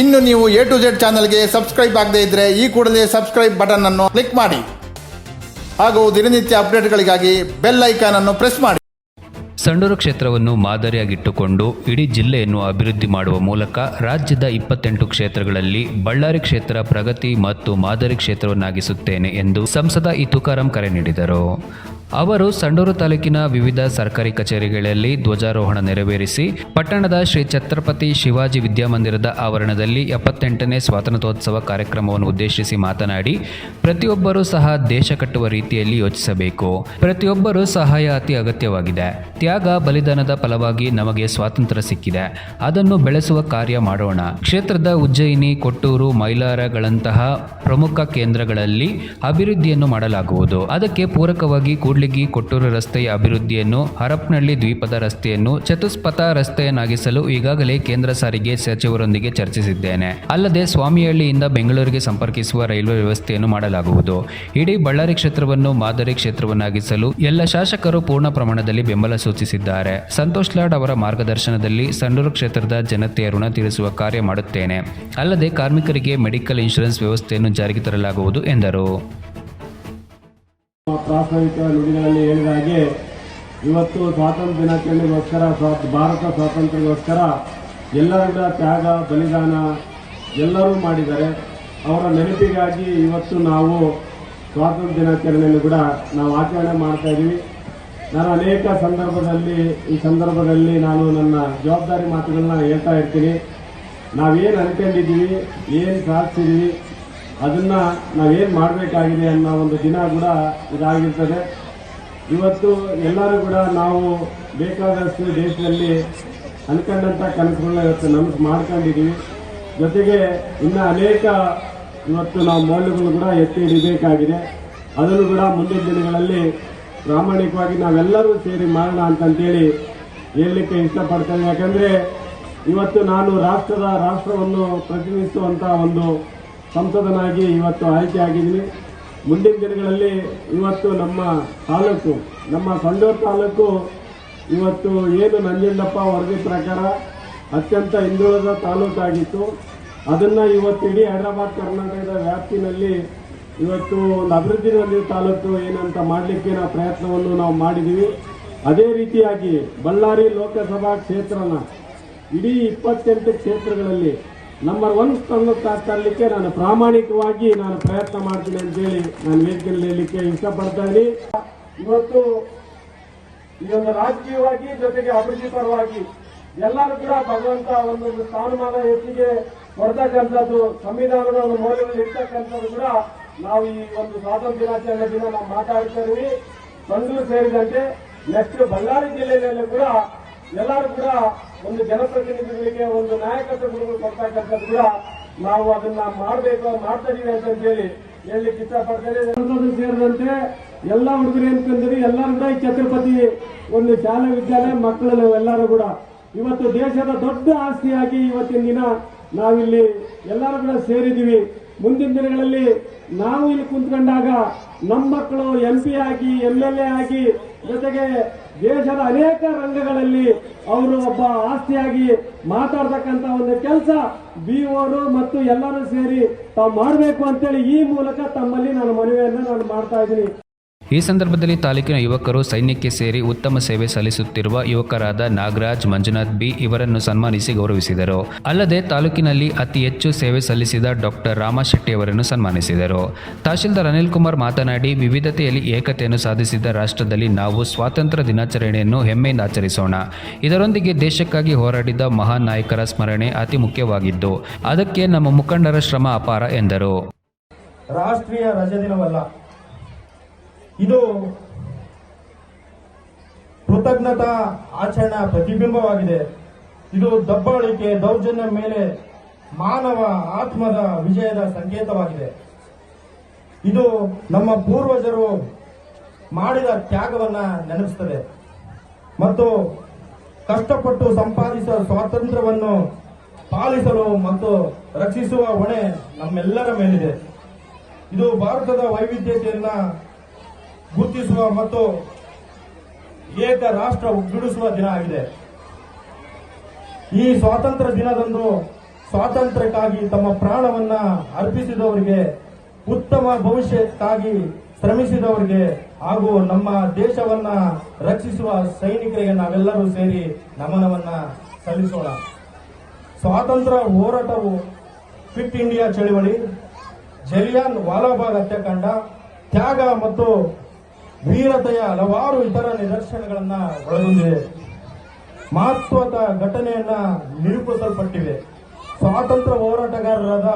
ಇನ್ನು ನೀವು A to Z ಚಾನಲ್ಗೆ ಸಬ್ಸ್ಕ್ರೈಬ್ ಆಗದೇ ಇದ್ದರೆ ಈ ಕೂಡಲೇ ಸಬ್ಸ್ಕ್ರೈಬ್ ಬಟನ್ ಅನ್ನು ಕ್ಲಿಕ್ ಮಾಡಿ. ಹಾಗೂ ದಿನನಿತ್ಯ ಅಪ್ಡೇಟ್ಗಳಿಗಾಗಿ ಬೆಲ್ ಐಕಾನ್ ಅನ್ನು ಪ್ರೆಸ್ ಮಾಡಿ. ಸಂಡೂರು ಕ್ಷೇತ್ರವನ್ನು ಮಾದರಿಯಾಗಿಟ್ಟುಕೊಂಡು ಇಡೀ ಜಿಲ್ಲೆಯನ್ನು ಅಭಿವೃದ್ಧಿ ಮಾಡುವ ಮೂಲಕ ರಾಜ್ಯದ ಇಪ್ಪತ್ತೆಂಟು ಕ್ಷೇತ್ರಗಳಲ್ಲಿ ಬಳ್ಳಾರಿ ಕ್ಷೇತ್ರ ಪ್ರಗತಿ ಮತ್ತು ಮಾದರಿ ಕ್ಷೇತ್ರವನ್ನಾಗಿಸುತ್ತೇನೆ ಎಂದು ಸಂಸದ ಇತುಕಾರಂ ತುಕಾರಾಂ ಕರೆ ನೀಡಿದರು. ಅವರು ಸಂಡೂರು ತಾಲೂಕಿನ ವಿವಿಧ ಸರ್ಕಾರಿ ಕಚೇರಿಗಳಲ್ಲಿ ಧ್ವಜಾರೋಹಣ ನೆರವೇರಿಸಿ, ಪಟ್ಟಣದ ಶ್ರೀ ಛತ್ರಪತಿ ಶಿವಾಜಿ ವಿದ್ಯಾಮಂದಿರದ ಆವರಣದಲ್ಲಿ ಎಪ್ಪತ್ತೆಂಟನೇ ಸ್ವಾತಂತ್ರ್ಯೋತ್ಸವ ಕಾರ್ಯಕ್ರಮವನ್ನು ಉದ್ದೇಶಿಸಿ ಮಾತನಾಡಿ, ಪ್ರತಿಯೊಬ್ಬರೂ ಸಹ ದೇಶ ಕಟ್ಟುವ ರೀತಿಯಲ್ಲಿ ಯೋಚಿಸಬೇಕು. ಪ್ರತಿಯೊಬ್ಬರೂ ಸಹಾಯ ಅತಿ ಅಗತ್ಯವಾಗಿದೆ. ತ್ಯಾಗ ಬಲಿದಾನದ ಫಲವಾಗಿ ನಮಗೆ ಸ್ವಾತಂತ್ರ್ಯ ಸಿಕ್ಕಿದೆ. ಅದನ್ನು ಬೆಳೆಸುವ ಕಾರ್ಯ ಮಾಡೋಣ. ಕ್ಷೇತ್ರದ ಉಜ್ಜಯಿನಿ, ಕೊಟ್ಟೂರು, ಮೈಲಾರಗಳಂತಹ ಪ್ರಮುಖ ಕೇಂದ್ರಗಳಲ್ಲಿ ಅಭಿವೃದ್ಧಿಯನ್ನು ಮಾಡಲಾಗುವುದು. ಅದಕ್ಕೆ ಪೂರಕವಾಗಿ ಕೂಡ್ಲಿಗಿ ಕೊಟ್ಟೂರು ರಸ್ತೆಯ ಅಭಿವೃದ್ಧಿಯನ್ನು, ಹರಪ್ನಳ್ಳಿ ದ್ವೀಪದ ರಸ್ತೆಯನ್ನು ಚತುಷ್ಪಥ ರಸ್ತೆಯನ್ನಾಗಿಸಲು ಈಗಾಗಲೇ ಕೇಂದ್ರ ಸಾರಿಗೆ ಸಚಿವರೊಂದಿಗೆ ಚರ್ಚಿಸಿದ್ದೇನೆ. ಅಲ್ಲದೆ ಸ್ವಾಮಿಹಳ್ಳಿಯಿಂದ ಬೆಂಗಳೂರಿಗೆ ಸಂಪರ್ಕಿಸುವ ರೈಲ್ವೆ ವ್ಯವಸ್ಥೆಯನ್ನು ಮಾಡಲಾಗುವುದು. ಇಡೀ ಬಳ್ಳಾರಿ ಕ್ಷೇತ್ರವನ್ನು ಮಾದರಿ ಕ್ಷೇತ್ರವನ್ನಾಗಿಸಲು ಎಲ್ಲ ಶಾಸಕರು ಪೂರ್ಣ ಪ್ರಮಾಣದಲ್ಲಿ ಬೆಂಬಲ ಸೂಚಿಸಿದ್ದಾರೆ. ಸಂತೋಷ್ ಲಾಡ್ ಅವರ ಮಾರ್ಗದರ್ಶನದಲ್ಲಿ ಸಂಡೂರು ಕ್ಷೇತ್ರದ ಜನತೆಯ ಋಣ ತೀರಿಸುವ ಕಾರ್ಯ ಮಾಡುತ್ತೇನೆ. ಅಲ್ಲದೆ ಕಾರ್ಮಿಕರಿಗೆ ಮೆಡಿಕಲ್ ಇನ್ಶೂರೆನ್ಸ್ ವ್ಯವಸ್ಥೆಯನ್ನು ಜಾರಿಗೆ ತರಲಾಗುವುದು ಎಂದರು. ಪ್ರಾಸ್ತಾವಿಕ ನುಡಿಗಳಲ್ಲಿ ಹೇಳಿದ ಹಾಗೆ, ಇವತ್ತು ಸ್ವಾತಂತ್ರ್ಯ ದಿನಾಚರಣೆಗೋಸ್ಕರ ಭಾರತ ಸ್ವಾತಂತ್ರ್ಯಗೋಸ್ಕರ ಎಲ್ಲರೂ ಕೂಡ ತ್ಯಾಗ, ಬಲಿದಾನ ಎಲ್ಲರೂ ಮಾಡಿದ್ದಾರೆ ಅವರ ನೆನಪಿಗಾಗಿ ಇವತ್ತು ನಾವು ಸ್ವಾತಂತ್ರ್ಯ ದಿನಾಚರಣೆಯನ್ನು ಕೂಡ ನಾವು ಆಚರಣೆ ಮಾಡ್ತಾ ಇದ್ದೀವಿ. ನಾನು ಅನೇಕ ಸಂದರ್ಭದಲ್ಲಿ, ಈ ಸಂದರ್ಭದಲ್ಲಿ ನಾನು ನನ್ನ ಜವಾಬ್ದಾರಿ ಮಾತುಗಳನ್ನ ಹೇಳ್ತಾ ಇರ್ತೀನಿ. ನಾವೇನು ಅನ್ಕೊಂಡಿದ್ದೀವಿ, ಏನು ಸಾಧಿಸಿದ್ದೀವಿ ಅದನ್ನ ನಾವೇನು ಮಾಡಬೇಕಾಗಿದೆ ಅನ್ನೋ ಒಂದು ದಿನ ಕೂಡ ಇದಾಗಿರ್ತದೆ. ಇವತ್ತು ಎಲ್ಲರೂ ಕೂಡ ನಾವು ಬೇಕಾದಷ್ಟು ದೇಶದಲ್ಲಿ ಅನ್ಕೊಂಡಂಥ ಕನಸುಗಳನ್ನ ಇವತ್ತು ನಮ್ಗೆ ಮಾಡ್ಕೊಂಡಿದ್ದೀವಿ ಜೊತೆಗೆ ಇನ್ನು ಅನೇಕ ಇವತ್ತು ನಾವು ಮೌಲ್ಯಗಳು ಕೂಡ ಎತ್ತಿ ಹಿಡಿಬೇಕಾಗಿದೆ. ಅದನ್ನು ಕೂಡ ಮುಂದಿನ ದಿನಗಳಲ್ಲಿ ಪ್ರಾಮಾಣಿಕವಾಗಿ ನಾವೆಲ್ಲರೂ ಸೇರಿ ಮಾಡೋಣ ಅಂತಂತೇಳಿ ಹೇಳಲಿಕ್ಕೆ ಇಷ್ಟಪಡ್ತೇನೆ. ಯಾಕಂದರೆ ಇವತ್ತು ನಾನು ರಾಷ್ಟ್ರದ ರಾಷ್ಟ್ರವನ್ನು ಪ್ರತಿನಿಧಿಸುವಂಥ ಒಂದು ಸಂಸದನಾಗಿ ಇವತ್ತು ಆಯ್ಕೆ ಆಯ್ಕೆಯಾಗಿದ್ದೀನಿ. ಮುಂದಿನ ದಿನಗಳಲ್ಲಿ ಇವತ್ತು ನಮ್ಮ ತಾಲೂಕು, ನಮ್ಮ ಸಂಡೂರು ತಾಲೂಕು ಇವತ್ತು ಏನು ನಂಜಂಡಪ್ಪ ವರದಿ ಪ್ರಕಾರ ಅತ್ಯಂತ ಹಿಂದುಳಿದ ತಾಲೂಕಾಗಿತ್ತು. ಅದನ್ನು ಇವತ್ತು ಇಡೀ ಹೈದರಾಬಾದ್, ಕರ್ನಾಟಕದ ವ್ಯಾಪ್ತಿನಲ್ಲಿ ಇವತ್ತು ಒಂದು ಅಭಿವೃದ್ಧಿ ಹೊಂದಿದ ತಾಲೂಕು ಏನಂತ ಮಾಡಲಿಕ್ಕೆ ನಾವು ಪ್ರಯತ್ನವನ್ನು ನಾವು ಮಾಡಿದ್ದೀವಿ. ಅದೇ ರೀತಿಯಾಗಿ ಬಳ್ಳಾರಿ ಲೋಕಸಭಾ ಕ್ಷೇತ್ರನ ಇಡೀ ಇಪ್ಪತ್ತೆಂಟು ಕ್ಷೇತ್ರಗಳಲ್ಲಿ ನಂಬರ್ ಒನ್ ಸ್ಥಾನಕ್ಕೆ ತರಲಿಕ್ಕೆ ನಾನು ಪ್ರಾಮಾಣಿಕವಾಗಿ ನಾನು ಪ್ರಯತ್ನ ಮಾಡ್ತೀನಿ ಅಂತೇಳಿ ನಾನು ವೇದಿಕೆಯಲ್ಲಿ ಹೇಳಲಿಕ್ಕೆ ಇಷ್ಟಪಡ್ತಾ ಇದ್ದೀನಿ. ಇವತ್ತು ಒಂದು ರಾಜಕೀಯವಾಗಿ ಜೊತೆಗೆ ಅಭಿವೃದ್ಧಿ ಪರವಾಗಿ ಎಲ್ಲರೂ ಕೂಡ ಭಗವಂತ ಒಂದೊಂದು ಸ್ಥಾನಮಾನ ಹೆಚ್ಚಿಗೆ ಕೊಡ್ತಕ್ಕಂಥದ್ದು, ಸಂವಿಧಾನದ ಒಂದು ಮೌಲ್ಯಗಳು ಇರ್ತಕ್ಕಂಥದ್ದು ಕೂಡ ನಾವು ಈ ಒಂದು ಸ್ವಾತಂತ್ರ್ಯ ದಿನಾಚರಣೆ ದಿನ ನಾವು ಮಾತಾಡ್ತಾ ಇದೀವಿ ಸಂಡೂರು ಸೇರಿದಂತೆ ನೆಕ್ಸ್ಟ್ ಬಳ್ಳಾರಿ ಜಿಲ್ಲೆಯಲ್ಲಿ ಕೂಡ ಎಲ್ಲರೂ ಕೂಡ ಒಂದು ಜನಪ್ರತಿನಿಧಿಗಳಿಗೆ ಒಂದು ನಾಯಕತ್ವ ಗುರುಗಳು ಕೊಡ್ತಕ್ಕಂಥದ್ದು ಕೂಡ ನಾವು ಅದನ್ನ ಮಾಡಬೇಕು ಮಾಡ್ತಾ ಅಂತ ಹೇಳಿ ಹೇಳಲಿಕ್ಕೆ ಇಷ್ಟಪಡ್ತೇನೆ ಸೇರಿದಂತೆ ಎಲ್ಲ ಹುಡುಗರು ಏನ್ಕಂದ್ರಿ ಎಲ್ಲರೂ ಕೂಡ ಈ ಛತ್ರಪತಿ ಒಂದು ಶಾಲೆ ವಿದ್ಯಾಲಯ ಮಕ್ಕಳು ಎಲ್ಲರೂ ಕೂಡ. ಇವತ್ತು ದೇಶದ ದೊಡ್ಡ ಆಸ್ತಿಯಾಗಿ ಇವತ್ತಿನ ದಿನ ನಾವಿಲ್ಲಿ ಎಲ್ಲರೂ ಕೂಡ ಸೇರಿದ್ದೀವಿ. ಮುಂದಿನ ದಿನಗಳಲ್ಲಿ ನಾವು ಇಲ್ಲಿ ಕುಂತ್ಕೊಂಡಾಗ ನಮ್ಮ ಮಕ್ಕಳು ಎಂ ಪಿ ಆಗಿ ಎಂ ಎಲ್ ಎ ಆಗಿ ಜೊತೆಗೆ ದೇಶದ ಅನೇಕ ರಂಗಗಳಲ್ಲಿ ಅವರು ಒಬ್ಬ ಆಸ್ತಿಯಾಗಿ ಮಾತಾಡ್ತಕ್ಕಂತ ಒಂದು ಕೆಲಸ ಬಿ ಓರು ಮತ್ತು ಎಲ್ಲರೂ ಸೇರಿ ತಾವು ಮಾಡಬೇಕು ಅಂತೇಳಿ ಈ ಮೂಲಕ ತಮ್ಮಲ್ಲಿ ನಾನು ಮನವಿಯನ್ನು ನಾನು ಮಾಡ್ತಾ ಇದ್ದೀನಿ. ಈ ಸಂದರ್ಭದಲ್ಲಿ ತಾಲೂಕಿನ ಯುವಕರು ಸೈನ್ಯಕ್ಕೆ ಸೇರಿ ಉತ್ತಮ ಸೇವೆ ಸಲ್ಲಿಸುತ್ತಿರುವ ಯುವಕರಾದ ನಾಗರಾಜ್, ಮಂಜುನಾಥ್ ಬಿ ಇವರನ್ನು ಸನ್ಮಾನಿಸಿ ಗೌರವಿಸಿದರು. ಅಲ್ಲದೆ ತಾಲೂಕಿನಲ್ಲಿ ಅತಿ ಹೆಚ್ಚು ಸೇವೆ ಸಲ್ಲಿಸಿದ ಡಾಕ್ಟರ್ ರಾಮಶೆಟ್ಟಿ ಅವರನ್ನು ಸನ್ಮಾನಿಸಿದರು. ತಹಶೀಲ್ದಾರ್ ಅನಿಲ್ ಕುಮಾರ್ ಮಾತನಾಡಿ, ವಿವಿಧತೆಯಲ್ಲಿ ಏಕತೆಯನ್ನು ಸಾಧಿಸಿದ ರಾಷ್ಟ್ರದಲ್ಲಿ ನಾವು ಸ್ವಾತಂತ್ರ್ಯ ದಿನಾಚರಣೆಯನ್ನು ಹೆಮ್ಮೆಯಿಂದ ಆಚರಿಸೋಣ. ಇದರೊಂದಿಗೆ ದೇಶಕ್ಕಾಗಿ ಹೋರಾಡಿದ ಮಹಾನ್ ನಾಯಕರ ಸ್ಮರಣೆ ಅತಿ ಮುಖ್ಯವಾಗಿದ್ದು, ಅದಕ್ಕೆ ನಮ್ಮ ಮುಖಂಡರ ಶ್ರಮ ಅಪಾರ ಎಂದರು. ರಾಷ್ಟ್ರೀಯ ರಜೆ ದಿನವಲ್ಲ. ಇದು ಕೃತಜ್ಞತಾ ಆಚರಣಾ ಪ್ರತಿಬಿಂಬವಾಗಿದೆ. ಇದು ದಬ್ಬಾಳಿಕೆ, ದೌರ್ಜನ್ಯ ಮೇಲೆ ಮಾನವ ಆತ್ಮದ ವಿಜಯದ ಸಂಕೇತವಾಗಿದೆ. ಇದು ನಮ್ಮ ಪೂರ್ವಜರು ಮಾಡಿದ ತ್ಯಾಗವನ್ನ ನೆನಪಿಸುತ್ತದೆ ಮತ್ತು ಕಷ್ಟಪಟ್ಟು ಸಂಪಾದಿಸಿದ ಸ್ವಾತಂತ್ರ್ಯವನ್ನು ಪಾಲಿಸಲು ಮತ್ತು ರಕ್ಷಿಸುವ ಹೊಣೆ ನಮ್ಮೆಲ್ಲರ ಮೇಲಿದೆ. ಇದು ಭಾರತದ ವೈವಿಧ್ಯತೆಯನ್ನ ಗುರುತಿಸುವ ಮತ್ತು ಏಕ ರಾಷ್ಟ್ರ ಬಿಡಿಸುವ ದಿನ ಆಗಿದೆ. ಈ ಸ್ವಾತಂತ್ರ್ಯ ದಿನದಂದು ಸ್ವಾತಂತ್ರ್ಯಕ್ಕಾಗಿ ತಮ್ಮ ಪ್ರಾಣವನ್ನ ಅರ್ಪಿಸಿದವರಿಗೆ, ಉತ್ತಮ ಭವಿಷ್ಯಕ್ಕಾಗಿ ಶ್ರಮಿಸಿದವರಿಗೆ ಹಾಗೂ ನಮ್ಮ ದೇಶವನ್ನ ರಕ್ಷಿಸುವ ಸೈನಿಕರಿಗೆ ನಾವೆಲ್ಲರೂ ಸೇರಿ ನಮನವನ್ನ ಸಲ್ಲಿಸೋಣ. ಸ್ವಾತಂತ್ರ್ಯ ಹೋರಾಟವು ಫಿಟ್ ಇಂಡಿಯಾ ಚಳವಳಿ, ಜಲಿಯಾನ್ ವಾಲಾಬಾಗ್ ಹತ್ಯಾಕಾಂಡ, ತ್ಯಾಗ ಮತ್ತು ವೀರತೆಯ ಹಲವಾರು ಇತರ ನಿದರ್ಶನಗಳನ್ನ ಒಳಗೊಂಡಿದೆ. ಮಹತ್ವದ ಘಟನೆಯನ್ನ ನಿರೂಪಿಸಲ್ಪಟ್ಟಿವೆ. ಸ್ವಾತಂತ್ರ್ಯ ಹೋರಾಟಗಾರರಾದ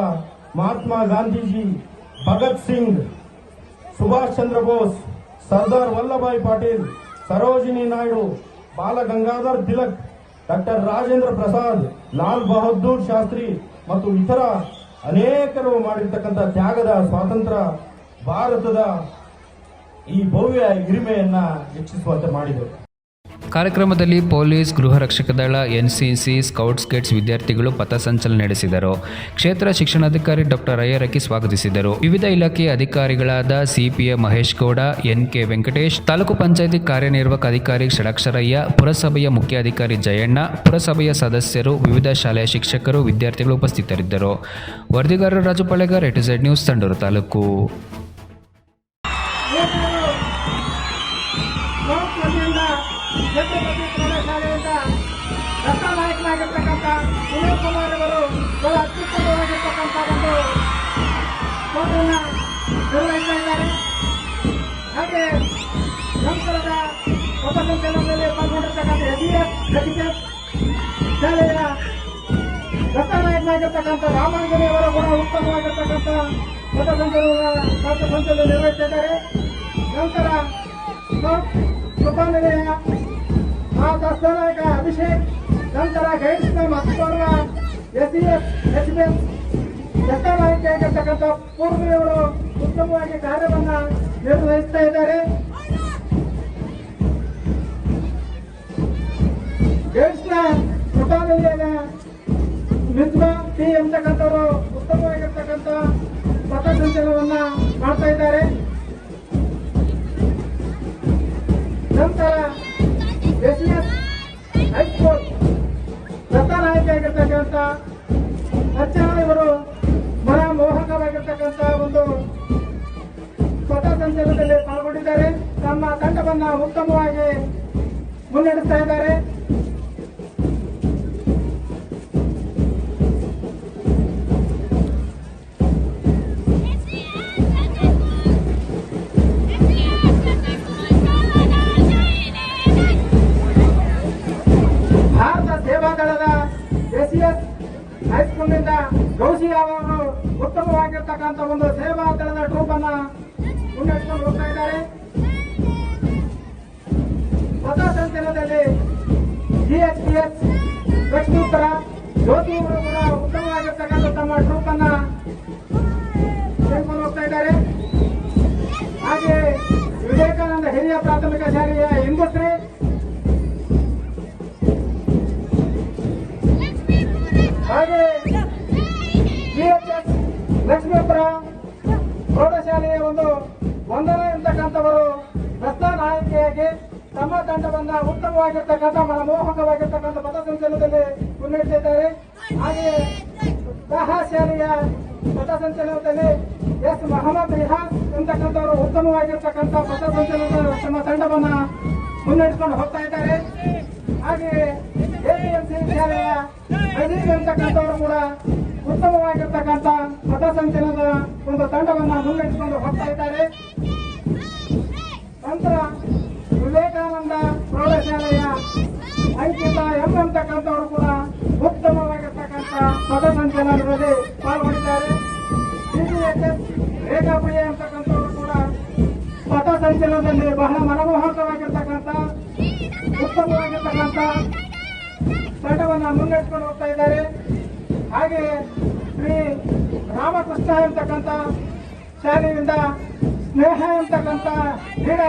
ಮಹಾತ್ಮ ಗಾಂಧೀಜಿ, ಭಗತ್ ಸಿಂಗ್, ಸುಭಾಷ್ ಚಂದ್ರ ಬೋಸ್, ಸರ್ದಾರ್ ವಲ್ಲಭಾಯ್ ಪಾಟೀಲ್, ಸರೋಜಿನಿ ನಾಯ್ಡು, ಬಾಲ ಗಂಗಾಧರ್ ತಿಲಕ್, ಡಾಕ್ಟರ್ ರಾಜೇಂದ್ರ ಪ್ರಸಾದ್, ಲಾಲ್ ಬಹದ್ದೂರ್ ಶಾಸ್ತ್ರಿ ಮತ್ತು ಇತರ ಅನೇಕರು ಮಾಡಿರ್ತಕ್ಕಂಥ ತ್ಯಾಗದ ಸ್ವಾತಂತ್ರ್ಯ ಭಾರತದ ಈ ಭವ್ಯ ಹಿರಿಮೆಯನ್ನ ಹೆಚ್ಚಿಸುವಂತೆ ಮಾಡಿದರು. ಕಾರ್ಯಕ್ರಮದಲ್ಲಿ ಪೊಲೀಸ್, ಗೃಹ ರಕ್ಷಕ ದಳ, ಎನ್ಸಿಸಿ, ಸ್ಕೌಟ್ಸ್ ಗೇಟ್ಸ್ ವಿದ್ಯಾರ್ಥಿಗಳು ಪಥಸಂಚಲನ ನಡೆಸಿದರು. ಕ್ಷೇತ್ರ ಶಿಕ್ಷಣಾಧಿಕಾರಿ ಡಾಕ್ಟರ್ ಅಯ್ಯರಕ್ಕಿ ಸ್ವಾಗತಿಸಿದರು. ವಿವಿಧ ಇಲಾಖೆಯ ಅಧಿಕಾರಿಗಳಾದ CPA Mahesh Gowda N K Venkatesh, taluk panchayat ಕಾರ್ಯನಿರ್ವಾಹಕ ಅಧಿಕಾರಿ ಷಡಕ್ಷರಯ್ಯ, ಪುರಸಭೆಯ ಮುಖ್ಯಾಧಿಕಾರಿ ಜಯಣ್ಣ, ಪುರಸಭೆಯ ಸದಸ್ಯರು, ವಿವಿಧ ಶಾಲೆಯ ಶಿಕ್ಷಕರು, ವಿದ್ಯಾರ್ಥಿಗಳು ಉಪಸ್ಥಿತರಿದ್ದರು. ವರದಿಗಾರರು Raju Palegar, A to Z news, Tandur taluk. ದತ್ತಾನಾಯಕನಾಗಿರ್ತಕ್ಕಂಥ Vinod Kumar ಅವರು ಬಹಳ ಅತ್ಯುತ್ತಮವಾಗಿರ್ತಕ್ಕಂಥ ಒಂದು ಕೋಟೆಯನ್ನ ನಿರ್ವಹಿಸ್ತಾ ಇದ್ದಾರೆ. ಹಾಗೆ ನಂತರದ ಪಥಸಂಚಲನದಲ್ಲಿ ಪಾಲ್ಗೊಂಡಿರ್ತಕ್ಕಂಥ ಎಸ್ ಎಸ್ ಶಾಲೆಯ ದತ್ತಾನಾಯಕನಾಗಿರ್ತಕ್ಕಂಥ ರಾಮಾಂಜನಿ ಅವರು ಕೂಡ ಉತ್ತಮವಾಗಿರ್ತಕ್ಕಂಥ ಪಥಸಂಚಲನ ಪಥಸಂಚಲನ ನಿರ್ವಹಿಸ್ತಾ ಇದ್ದಾರೆ ನಂತರ ಸುಬ್ಬನಿಲೆಯ ಆ ದಸ್ತನಾಯಕ ಅಭಿಷೇಕ್ ನಂತರ ಗೈಡ್ಸ್ನ ಮತ್ತೋರ್ವ S C S H B ಆಗಿರ್ತಕ್ಕಂಥ ಪೂರ್ವಿಯವರು ಉತ್ತಮವಾಗಿ ಕಾರ್ಯವನ್ನ ನಿರ್ವಹಿಸ್ತಾ ಇದ್ದಾರೆ. ಗೈಡ್ಸ್ನ ಸುಬ್ಬನಿಲೆಯ ಮಿಸ್ಬಾ ಟಿ ಎಂತಕ್ಕಂಥವರು ಉತ್ತಮವಾಗಿರ್ತಕ್ಕಂಥ ಪಥಸಂಚಲನವನ್ನ ಮಾಡ್ತಾ ಇದ್ದಾರೆ. ಉತ್ತಮವಾಗಿ ಮುನ್ನಡೆಸ್ತಾ ಇದ್ದಾರೆ. ಭಾರತ ಸೇವಾದಳದ ಎಸ್ ಹೈಸ್ಕೂಲ್ನಿಂದ ಗೌಸಿ ಅವರು ಉತ್ತಮವಾಗಿರ್ತಕ್ಕಂಥ ಒಂದು ಸೇವಾ ದಳದ ಟ್ರೂಪ್ ಅನ್ನ ಮುನ್ನಡೆಸಿಕೊಂಡು ಹೋಗ್ತಾ ಇದ್ದಾರೆ. ಪಥಸಂಚಲನದಲ್ಲಿ ಜಿಎಚ್ಪಿಎಸ್ ಲಕ್ಷ್ಮೀಪುರ ಜ್ಯೋತಿ ಅವರು ಕೂಡ ಉತ್ತಮವಾಗಿರ್ತಕ್ಕಂಥ ತಮ್ಮ ಟ್ರೂಪ್ ಅನ್ನ ಇದ್ದಾರೆ. ಹಾಗೆ ವಿವೇಕಾನಂದ ಹಿರಿಯ ಪ್ರಾಥಮಿಕ ಶಾಲೆಯ ಇಂದುಶ್ರೀ ಹಾಗೆ ಜಿಎಚ್ಎಸ್ ಲಕ್ಷ್ಮೀಪುರ ಪ್ರೌಢಶಾಲೆಯ ಒಂದು ಒಂದನೇ ಇರ್ತಕ್ಕಂಥವರು ಪ್ರಸ್ತಾನ ನಾಯಕಿಯಾಗಿ ತಮ್ಮ ತಂಡವನ್ನ ಉತ್ತಮವಾಗಿರ್ತಕ್ಕಂಥ ಮನಮೋಹಕವಾಗಿರ್ತಕ್ಕಂಥ ಪಥಸಂಚಲನದಲ್ಲಿ ಮುನ್ನಡೆಸಿದ್ದಾರೆ. ಹಾಗೆ ದಹಾ ಶಾಲೆಯ ಪಥಸಂಚಲನದಲ್ಲಿ ಎಸ್ ಮಹಮ್ಮದ್ ರಿಹಾಸ್ ಎಂತಕ್ಕಂಥವರು ಉತ್ತಮವಾಗಿರ್ತಕ್ಕಂಥ ಪಥಸಂಚಲನದ ತಮ್ಮ ತಂಡವನ್ನ ಮುನ್ನಡೆಸಿಕೊಂಡು ಹೋಗ್ತಾ ಇದ್ದಾರೆ. ಹಾಗೆ ಎಪಿಎಂಸಿ ಶಾಲೆಯ ನಜೀರ್ ಎಂತಕ್ಕಂಥವರು ಕೂಡ ಉತ್ತಮವಾಗಿರ್ತಕ್ಕಂಥ ಪಥಸಂಚಲನದ ಒಂದು ತಂಡವನ್ನ ಮುನ್ನಡೆಸಿಕೊಂಡು ಹೋಗ್ತಾ ಇದ್ದಾರೆ. ನಂತರ ವಿವೇಕಾನಂದ ಪ್ರೌಢಶಾಲೆಯ ಅಂಕಿತ ಎಂ ಅಂತಕ್ಕಂಥವರು ಕೂಡ ಉತ್ತಮವಾಗಿರ್ತಕ್ಕಂಥ ಪಥಸಂಚಲನದಲ್ಲಿ ಪಾಲ್ಗೊಂಡಿದ್ದಾರೆ. ರೇಖಾಪ್ರಿಯ ಅಂತಕ್ಕಂಥವರು ಕೂಡ ಪಥಸಂಚಲನದಲ್ಲಿ ಬಹಳ ಮನಮೋಹಕವಾಗಿರ್ತಕ್ಕಂಥ, ಉತ್ತಮವಾಗಿರ್ತಕ್ಕಂಥ ತಂಡವನ್ನ ಮುನ್ನಡೆಸಿಕೊಂಡು ಹೋಗ್ತಾ ಇದ್ದಾರೆ. ಹಾಗೆ ಶ್ರೀ ರಾಮಕೃಷ್ಣ ಅಂತಕ್ಕಂಥ ಶಾಲೆಯಿಂದ ಸ್ನೇಹ ಅಂತಕ್ಕಂಥ ಕ್ರೀಡೆ